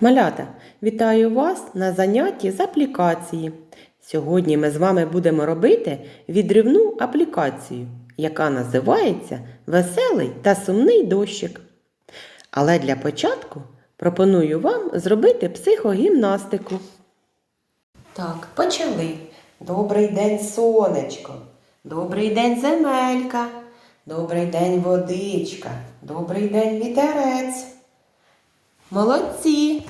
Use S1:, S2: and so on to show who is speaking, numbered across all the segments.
S1: Малята, вітаю вас на занятті з аплікації. Сьогодні ми з вами будемо робити відривну аплікацію, яка називається Веселий та сумний дощик. Але для початку пропоную вам зробити психогімнастику. Так, почали. Добрий день, сонечко. Добрий день, земелька. Добрий день, водичка. Добрий день, вітерець. Молодці!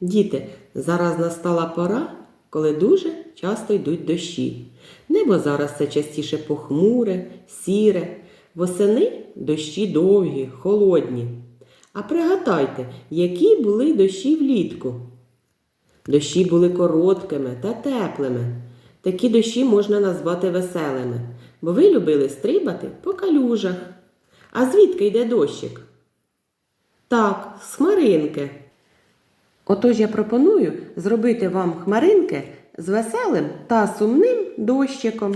S1: Діти, зараз настала пора, коли дуже часто йдуть дощі. Небо зараз все частіше похмуре, сіре, восени дощі довгі, холодні. А пригадайте, які були дощі влітку. Дощі були короткими та теплими. Такі дощі можна назвати веселими, бо ви любили стрибати по калюжах. А звідки йде дощик? Так, хмаринки. Отож я пропоную зробити вам хмаринки з веселим та сумним дощиком.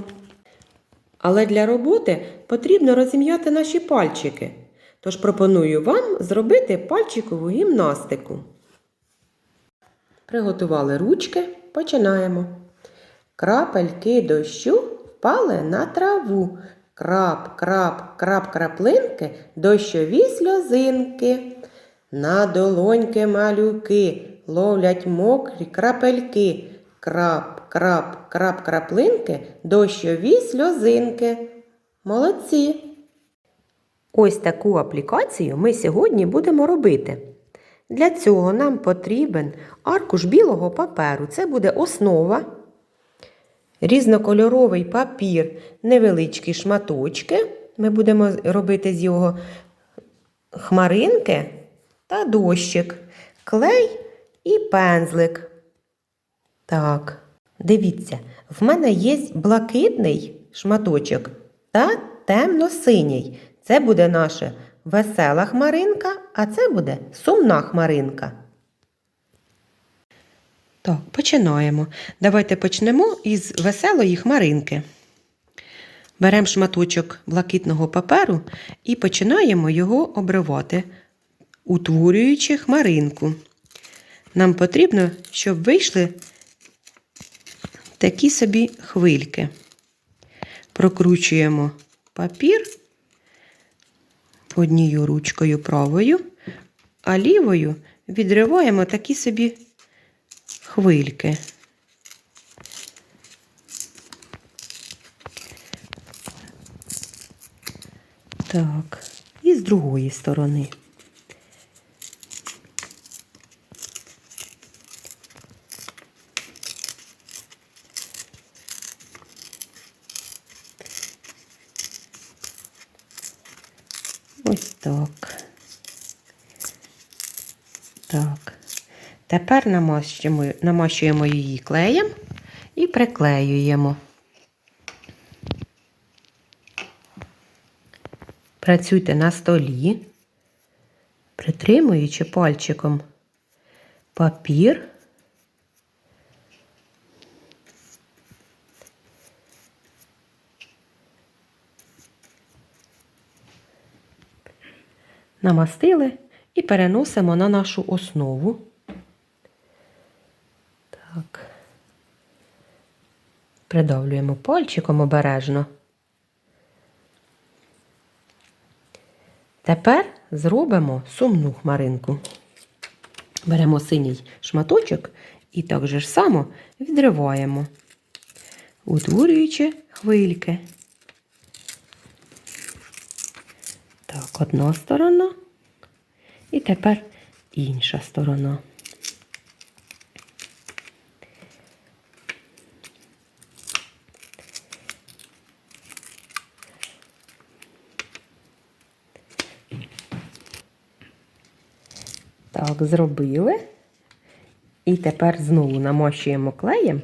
S1: Але для роботи потрібно розім'яти наші пальчики. Тож пропоную вам зробити пальчикову гімнастику. Приготували ручки, починаємо. Крапельки дощу впали на траву. Крап, крап, крап краплинки, дощові сльозинки. На долоньки малюки ловлять мокрі крапельки. Крап, крап, крап краплинки, дощові сльозинки. Молодці! Ось таку аплікацію ми сьогодні будемо робити. Для цього нам потрібен аркуш білого паперу. Це буде основа, різнокольоровий папір, невеличкі шматочки. Ми будемо робити з його хмаринки та дощик, клей і пензлик. Так, дивіться, в мене є блакитний шматочок та темно-синій. Це буде наша весела хмаринка, а це буде сумна хмаринка. Так, починаємо. Давайте почнемо із веселої хмаринки. Беремо шматочок блакитного паперу і починаємо його обривати, утворюючи хмаринку. Нам потрібно, щоб вийшли такі собі хвильки. Прокручуємо папір однією ручкою правою, а лівою відриваємо такі собі хвильки. Так, і з другої сторони. Ось так. Так. Тепер намащуємо, намащуємо її клеєм і приклеюємо. Працюйте на столі, притримуючи пальчиком папір. Намастили і переносимо на нашу основу. Так. Придавлюємо пальчиком обережно. Тепер зробимо сумну хмаринку. Беремо синій шматочок і так же ж само відриваємо, утворюючи хвильки. Так, одна сторона. І тепер інша сторона. Так, зробили. І тепер знову намощуємо клеєм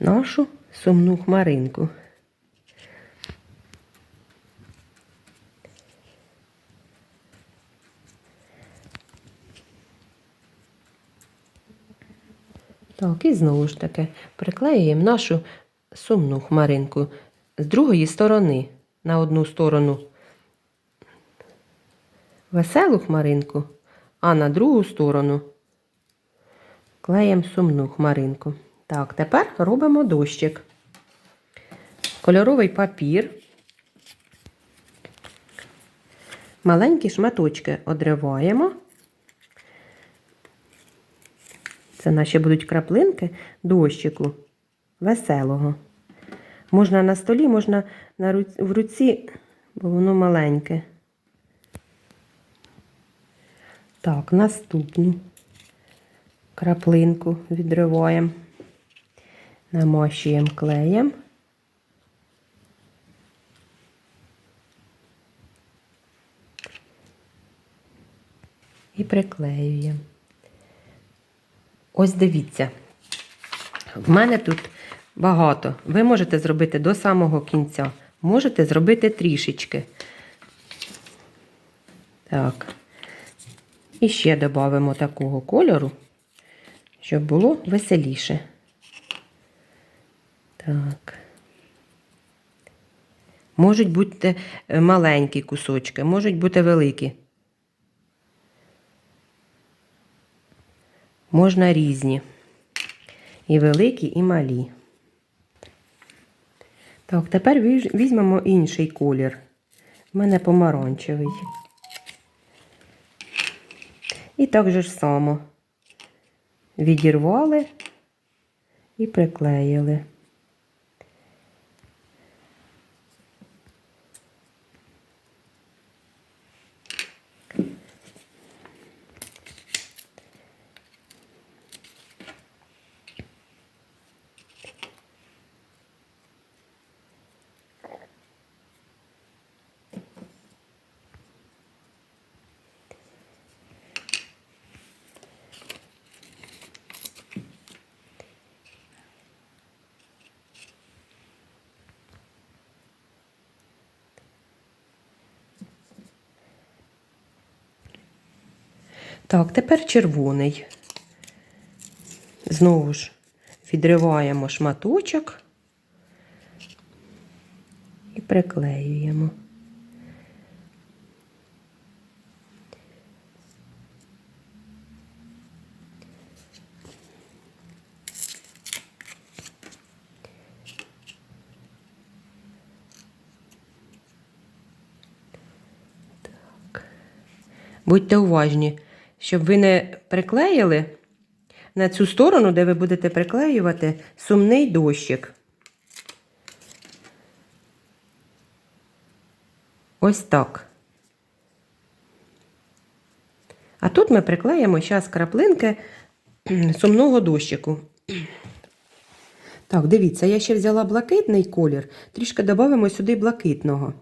S1: нашу сумну хмаринку. Так, і знову ж таки приклеюємо нашу сумну хмаринку з другої сторони на одну сторону веселу хмаринку, а на другу сторону клеїмо сумну хмаринку. Так, тепер робимо дощик. Кольоровий папір. Маленькі шматочки одриваємо. Це наші будуть краплинки дощику веселого. Можна на столі, можна на руці, в руці, бо воно маленьке. Так, наступну краплинку відриваємо, намащуємо клеєм. І приклеюємо. Ось дивіться. В мене тут багато. Ви можете зробити до самого кінця. Можете зробити трішечки. Так. І ще додамо такого кольору, щоб було веселіше. Так. Можуть бути маленькі кусочки, можуть бути великі. Можна різні. І великі, і малі. Так, тепер візьмемо інший колір. У мене помаранчевий. І так же ж само відірвали і приклеїли. Так, тепер червоний. Знову ж відриваємо шматочок і приклеюємо. Будьте уважні, щоб ви не приклеїли на цю сторону, де ви будете приклеювати сумний дощик. Ось так. А тут ми приклеїмо зараз краплинки сумного дощику. Так, дивіться, я ще взяла блакитний колір, трішки додамо сюди блакитного.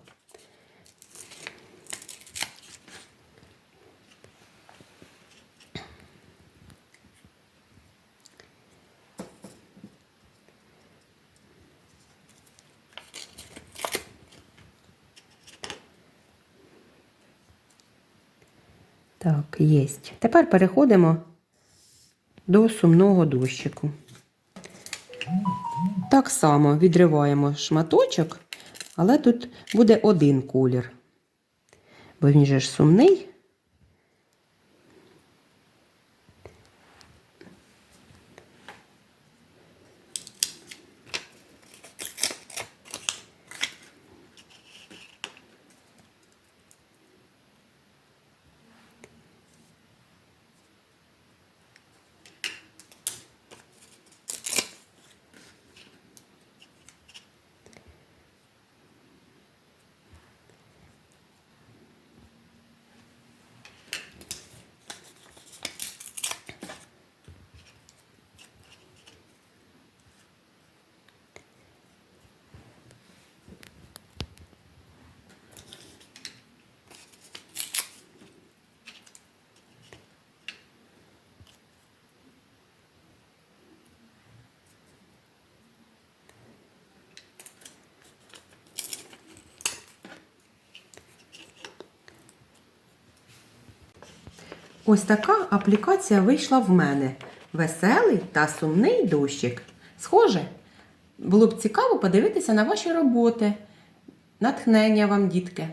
S1: Так, є. Тепер переходимо до сумного дощику. Так само відриваємо шматочок, але тут буде один колір. Бо він же ж сумний. Ось така аплікація вийшла в мене. Веселий та сумний дощик. Схоже, було б цікаво подивитися на ваші роботи. Натхнення вам, дітки!